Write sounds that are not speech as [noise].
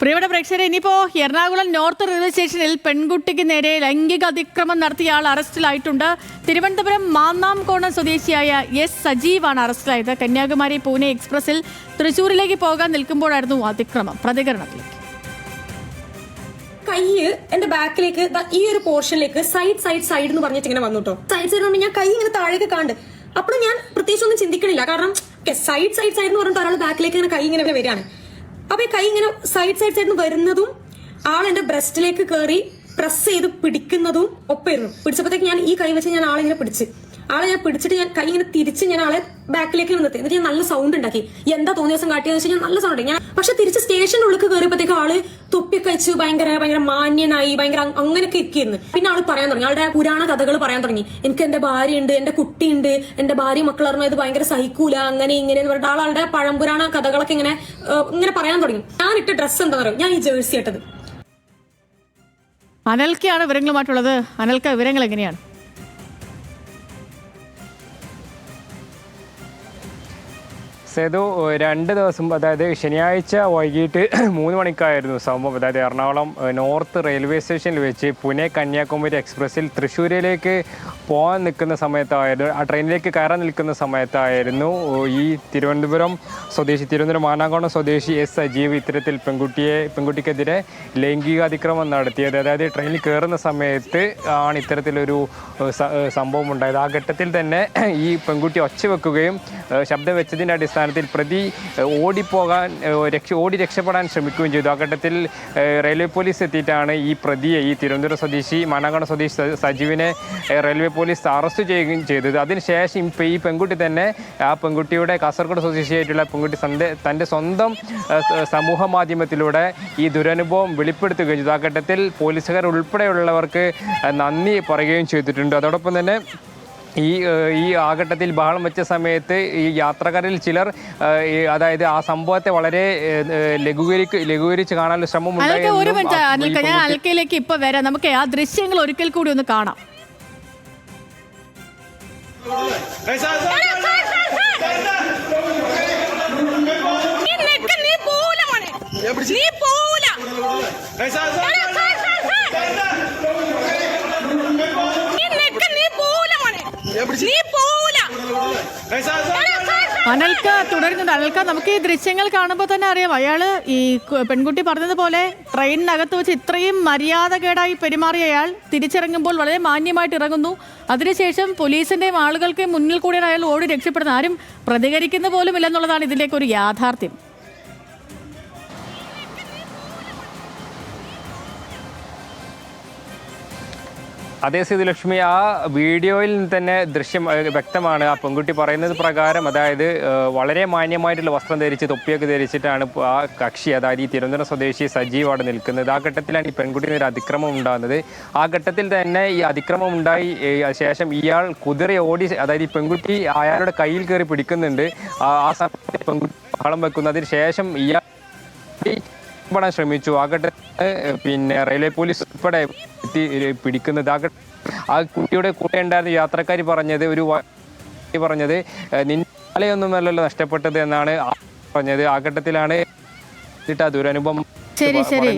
പ്രിയപ്പെട്ട പ്രേക്ഷകരെ ഇനിയിപ്പോൾ എറണാകുളം നോർത്ത് റെയിൽവേ സ്റ്റേഷനിൽ പെൺകുട്ടിക്ക് നേരെ ലൈംഗിക അതിക്രമം നടത്തിയ ആൾ അറസ്റ്റിലായിട്ടുണ്ട്. തിരുവനന്തപുരം മാന്നാംകോണം സ്വദേശിയായ എസ് സജീവാണ് അറസ്റ്റിലായത്. കന്യാകുമാരി പൂനെ എക്സ്പ്രസിൽ തൃശൂരിലേക്ക് പോകാൻ നിൽക്കുമ്പോഴായിരുന്നു അതിക്രമം. പ്രതികരണത്തിലേക്ക്. കൈ എന്റെ ബാക്കിലേക്ക് ഈ ഒരു പോർഷനിലേക്ക് സൈഡ് സൈഡ് സൈഡ് എന്ന് പറഞ്ഞിട്ട് ഇങ്ങനെ വന്നു കേട്ടോ. സൈഡ് സൈഡ് പറഞ്ഞാൽ ഞാൻ കൈ ഇങ്ങനെ താഴേക്ക് കാണ്ട്. അപ്പോൾ ഞാൻ പ്രത്യേകിച്ച് ഒന്നും ചിന്തിക്കണില്ല. കാരണം സൈഡ് സൈഡ് സൈഡ് എന്ന് പറഞ്ഞിട്ട് ഒരാൾ ബാക്കിലേക്ക് ഇങ്ങനെ കൈ ഇങ്ങനെ വരികയാണ്. അപ്പൊ ഈ കൈ ഇങ്ങനെ സൈഡ് സൈഡ് സൈഡ് വരുന്നതും ആൾ എന്റെ ബ്രസ്റ്റിലേക്ക് കയറി പ്രസ് ചെയ്ത് പിടിക്കുന്നതും ഒപ്പമായിരുന്നു. പിടിച്ചപ്പോഴത്തേക്ക് ഞാൻ ഈ കൈ വെച്ച് ഞാൻ ആളെ ഇങ്ങനെ പിടിച്ച്. ആളെ ഞാൻ പിടിച്ചിട്ട് ഞാൻ കൈ ഇങ്ങനെ തിരിച്ച് ഞാൻ ആളെ ബാക്കിലേക്ക് നിർത്തി. എന്നിട്ട് ഞാൻ നല്ല സൗണ്ട് ഉണ്ടാക്കി. എന്താ തോന്നിയ ദിവസം കാട്ടിയെന്ന് വെച്ചാൽ ഞാൻ നല്ല സൗണ്ട് ഞാൻ പക്ഷെ തിരിച്ച് സ്റ്റേഷന്റെ ഉള്ളിൽ കയറിയപ്പോഴത്തേക്ക് ആൾ തൊപ്പിയൊക്കെ വെച്ച് ഭയങ്കര ഭയങ്കര മാന്യനായി ഭയങ്കര അങ് അങ്ങനെയൊക്കെ ഇരിക്കുന്നു. പിന്നെ ആൾ പറയാൻ തുടങ്ങി. ആളുടെ പുരാണ കഥകൾ പറയാൻ തുടങ്ങി. എനിക്ക് എന്റെ ഭാര്യയുണ്ട് എന്റെ കുട്ടിയുണ്ട് എന്റെ ഭാര്യ മക്കളറിഞ്ഞത് ഭയങ്കര സഹിക്കൂല അങ്ങനെ ഇങ്ങനെ എന്ന് പറഞ്ഞിട്ട് ആളുടെ പഴംപുരാണ കഥകളൊക്കെ ഇങ്ങനെ ഇങ്ങനെ പറയാൻ തുടങ്ങി. ഞാൻ ഇട്ട ഡ്രസ്സ് എന്താ പറയുക ഞാൻ ഈ ജേഴ്സി ഇട്ടത്. അനൽക്കാണ് വിവരങ്ങളുമായിട്ടുള്ളത്. അനൽക്ക വിവരങ്ങൾ എങ്ങനെയാണ്? സേതു രണ്ട് ദിവസം അതായത് ശനിയാഴ്ച വൈകിട്ട് [clears throat] മൂന്ന് മണിക്കായിരുന്നു സംഭവം. അതായത് എറണാകുളം നോർത്ത് റെയിൽവേ സ്റ്റേഷനിൽ വെച്ച് പുനെ കന്യാകുമാരി എക്സ്പ്രസ്സിൽ തൃശ്ശൂരിലേക്ക് പോകാൻ നിൽക്കുന്ന സമയത്തായിരുന്നു ആ ട്രെയിനിലേക്ക് കയറാൻ നിൽക്കുന്ന സമയത്തായിരുന്നു ഈ തിരുവനന്തപുരം സ്വദേശി തിരുവനന്തപുരം മാനാങ്കോണം സ്വദേശി എസ് സജീവ് ഇത്തരത്തിൽ പെൺകുട്ടിയെ പെൺകുട്ടിക്കെതിരെ ലൈംഗിക അതിക്രമം നടത്തിയത്. അതായത് ട്രെയിനിൽ കയറുന്ന സമയത്ത് ആണ് ഇത്തരത്തിലൊരു സംഭവം ഉണ്ടായത്. ആ ഘട്ടത്തിൽ തന്നെ ഈ പെൺകുട്ടി ഒച്ച വെക്കുകയും ശബ്ദം വെച്ചതിന്റെ അടിസ്ഥാനത്തിൽ പ്രതി ഓടിപ്പോകാൻ രക്ഷ ഓടി രക്ഷപ്പെടാൻ ശ്രമിക്കുകയും ചെയ്തു. ആ ഘട്ടത്തിൽ റെയിൽവേ പോലീസ് എത്തിയിട്ടാണ് ഈ പ്രതിയെ ഈ തിരുവനന്തപുരം സ്വദേശി മാനാങ്കോണം സ്വദേശി സജീവിനെ റെയിൽവേ പോലീസ് അറസ്റ്റ് ചെയ്യുകയും ചെയ്തത്. അതിനുശേഷം ഇപ്പോൾ ഈ പെൺകുട്ടി തന്നെ ആ പെൺകുട്ടിയുടെ കാസർഗോഡ് സ്വദേശിയായിട്ടുള്ള പെൺകുട്ടി തന്റെ സ്വന്തം സമൂഹ മാധ്യമത്തിലൂടെ ഈ ദുരനുഭവം വെളിപ്പെടുത്തുകയും ചെയ്തു. ആ ഘട്ടത്തിൽ പോലീസുകാർ ഉൾപ്പെടെയുള്ളവർക്ക് നന്ദി പറയുകയും ചെയ്തിട്ടുണ്ട്. അതോടൊപ്പം തന്നെ ഈ ഈ ആ ഘട്ടത്തിൽ ബഹളം വെച്ച സമയത്ത് ഈ യാത്രക്കാരിൽ ചിലർ അതായത് ആ സംഭവത്തെ വളരെ ലഘൂകരിക്ക് ലഘൂകരിച്ച് കാണാനുള്ള ശ്രമം ഒരു മിനിറ്റ് ആ- ഞാൻ അൽക്കയിലേക്ക് ഇപ്പൊ വരാം. നമുക്ക് ആ ദൃശ്യങ്ങൾ ഒരിക്കൽ കൂടി ഒന്ന് കാണാം. നീ പോവൂല. നീ പോവൂല. നീ പോവൂല അനൽക്ക തുടരുന്നുണ്ട്. അനൽക്ക നമുക്ക് ഈ ദൃശ്യങ്ങൾ കാണുമ്പോൾ തന്നെ അറിയാം. അയാൾ ഈ പെൺകുട്ടി പറഞ്ഞതുപോലെ ട്രെയിനിനകത്ത് വെച്ച് ഇത്രയും മര്യാദകേടായി പെരുമാറിയ അയാൾ തിരിച്ചിറങ്ങുമ്പോൾ വളരെ മാന്യമായിട്ട് ഇറങ്ങുന്നു. അതിനുശേഷം പോലീസിന്റെയും ആളുകൾക്ക് മുന്നിൽ കൂടിയാണ് അയാൾ ഓടി രക്ഷപ്പെടുന്നത്. ആരും പ്രതികരിക്കുന്ന പോലും ഇല്ലെന്നുള്ളതാണ് ഇതിലേക്ക് ഒരു യാഥാർത്ഥ്യം. അതേ സ്ഥിതിലക്ഷ്മി ആ വീഡിയോയിൽ തന്നെ ദൃശ്യം വ്യക്തമാണ്. ആ പെൺകുട്ടി പറയുന്നത് പ്രകാരം അതായത് വളരെ മാന്യമായിട്ടുള്ള വസ്ത്രം ധരിച്ച് തൊപ്പിയൊക്കെ ധരിച്ചിട്ടാണ് ആ കക്ഷി അതായത് ഈ തിരുവനന്തപുരം സ്വദേശി സജീവ് അവിടെ നിൽക്കുന്നത്. ആ ഘട്ടത്തിലാണ് ഈ പെൺകുട്ടിന് ഒരു അതിക്രമം ഉണ്ടാകുന്നത്. ആ ഘട്ടത്തിൽ തന്നെ ഈ അതിക്രമം ഉണ്ടായി ശേഷം ഇയാൾ കുതിര ഓടി അതായത് ഈ പെൺകുട്ടി അയാളുടെ കയ്യിൽ കയറി പിടിക്കുന്നുണ്ട്. ആ സമയത്ത് പെൺകുട്ടി ബഹളം വെക്കുന്നതിന് ശേഷം ഇയാൾ ശ്രമിച്ചു. ആ ഘട്ടത്തിൽ പിന്നെ റെയിൽവേ പോലീസ് ഉൾപ്പെടെ എത്തി പിടിക്കുന്നത് ആ ആ കുട്ടിയുടെ കൂടെ ഉണ്ടായിരുന്ന യാത്രക്കാരി പറഞ്ഞത് ഒരു പറഞ്ഞത് നിന്നാലെയൊന്നുമല്ലല്ലോ നഷ്ടപ്പെട്ടത് എന്നാണ് പറഞ്ഞത് ആ ഘട്ടത്തിലാണ് ആ ദുരനുഭവം ശരി, ശരി.